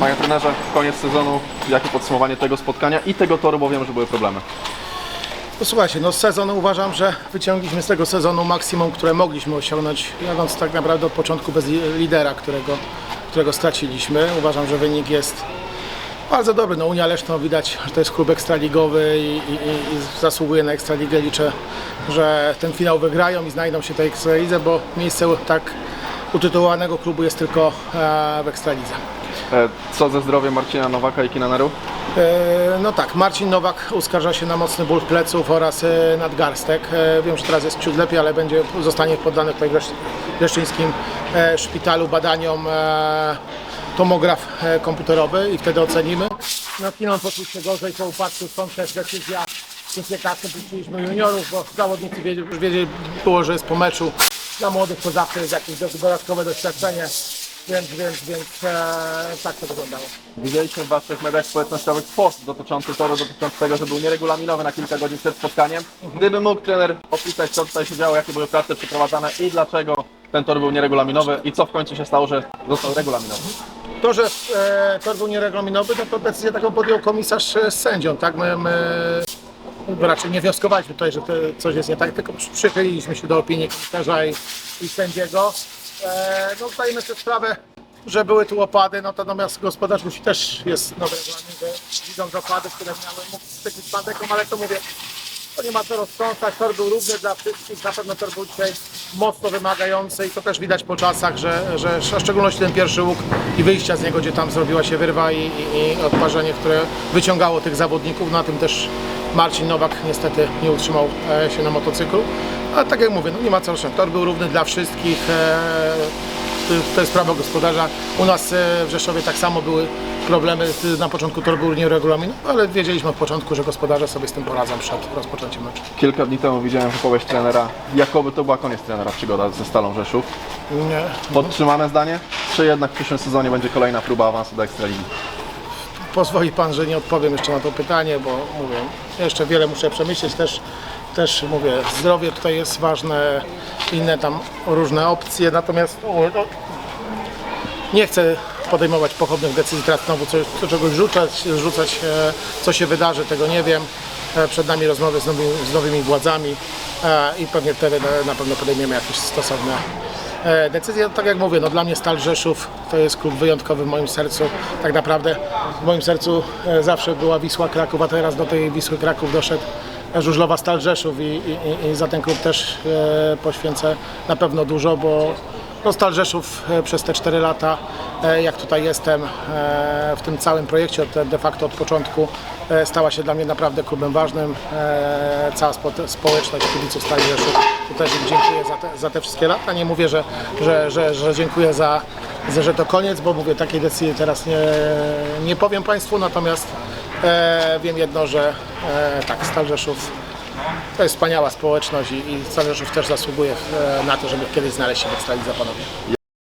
Panie trenerze, koniec sezonu, jakie podsumowanie tego spotkania i tego toru, bo wiem, że były problemy. No słuchajcie, no z sezonu uważam, że wyciągnęliśmy z tego sezonu maksimum, które mogliśmy osiągnąć, jadąc tak naprawdę od początku bez li- lidera, którego, którego straciliśmy. Uważam, że wynik jest bardzo dobry. No Unia Leszno widać, że to jest klub ekstraligowy i, i, i i zasługuje na ekstraligę. Liczę, że ten finał wygrają i znajdą się tej ekstralidze, bo miejsce tak utytułowanego klubu jest tylko e, w ekstralidze. E, Co ze zdrowiem Marcina Nowaka i Kinaneru? E, No tak, Marcin Nowak uskarża się na mocny ból pleców oraz e, nadgarstek. Wiem, że teraz jest ciut lepiej, ale będzie, zostanie poddany w Lesz- leszczyńskim szpitalu badaniom tomograf komputerowy i wtedy ocenimy. No Kinon poczuł się gorzej po upadku, stąd też decyzja Syncjekasem puściliśmy juniorów, bo zawodnicy wiedzieli, wiedzieli było, że jest po meczu. Dla młodych to zawsze jest jakieś dodatkowe doświadczenie, więc, więc, więc e, tak to wyglądało. Widzieliśmy w Waszych mediach społecznościowych post dotyczący toru, dotyczący tego, że był nieregulaminowy na kilka godzin przed spotkaniem. Gdyby mógł trener opisać, co tutaj się działo, jakie były prace przeprowadzane i dlaczego ten tor był nieregulaminowy i co w końcu się stało, że został regulaminowy. To, że e, tor był nieregulaminowy, no to decyzję taką podjął komisarz e, z sędzią, tak? My, my raczej nie wnioskowaliśmy tutaj, że to coś jest nie tak, tylko przy- przychyliliśmy się do opinii komisarza i, i sędziego. E, no zdajemy sobie sprawę, że były tu opady, no to natomiast gospodarz musi też jest nowy regulamin, że opady, które miały mógł z bandeką, ale to mówię, to nie ma co roztrącać, tor był równy dla wszystkich, na pewno tor był dzisiaj mocno wymagający i to też widać po czasach, że, że w szczególności ten pierwszy łuk i wyjścia z niego, gdzie tam zrobiła się wyrwa i, i, i odparzenie, które wyciągało tych zawodników, na tym też Marcin Nowak niestety nie utrzymał e, się na motocyklu, ale tak jak mówię, no nie ma co roztrząsać, tor był równy dla wszystkich, e, to- jest prawo gospodarza. U nas e, w Rzeszowie tak samo były problemy. Na początku tor był nieregulaminowy, ale wiedzieliśmy od początku, że gospodarze sobie z tym poradzą przed rozpoczęciem meczu. Kilka dni temu widziałem wypowiedź trenera, jakoby to była koniec trenera przygoda ze Stalą Rzeszów. Nie. Podtrzymane zdanie? Czy jednak w przyszłym sezonie będzie kolejna próba awansu do Ekstraligi? Pozwoli Pan, że nie odpowiem jeszcze na to pytanie, bo mówię, jeszcze wiele muszę przemyśleć. Też, też mówię, zdrowie tutaj jest ważne, inne tam różne opcje, natomiast mówię, no, nie chcę podejmować pochopnych decyzji, teraz znowu coś, co czegoś rzucać, rzucać, e, co się wydarzy, tego nie wiem. E, Przed nami rozmowy z nowymi, z nowymi władzami e, i pewnie wtedy na pewno podejmiemy jakieś stosowne e, decyzje. Tak jak mówię, no dla mnie Stal Rzeszów to jest klub wyjątkowy w moim sercu. Tak naprawdę w moim sercu e, zawsze była Wisła Kraków, a teraz do tej Wisły Kraków doszedł Żużlowa Stal Rzeszów i, i, i- i za ten klub też e, poświęcę na pewno dużo, bo no Stal Rzeszów e, przez te 4 lata, e, jak tutaj jestem e, w tym całym projekcie, de facto od początku, stała się dla mnie naprawdę klubem ważnym. Cała spo, społeczność kibiców Stali Rzeszów, tu też im dziękuję za te, za te wszystkie lata. Nie mówię, że, że, że, że dziękuję za, że to koniec, bo mówię, takiej decyzji teraz nie, nie powiem Państwu, natomiast wiem jedno, że tak, Stal Rzeszów to jest wspaniała społeczność i, i Stal Rzeszów też zasługuje e, na to, żeby kiedyś znaleźć się w Ekstralidze ponownie.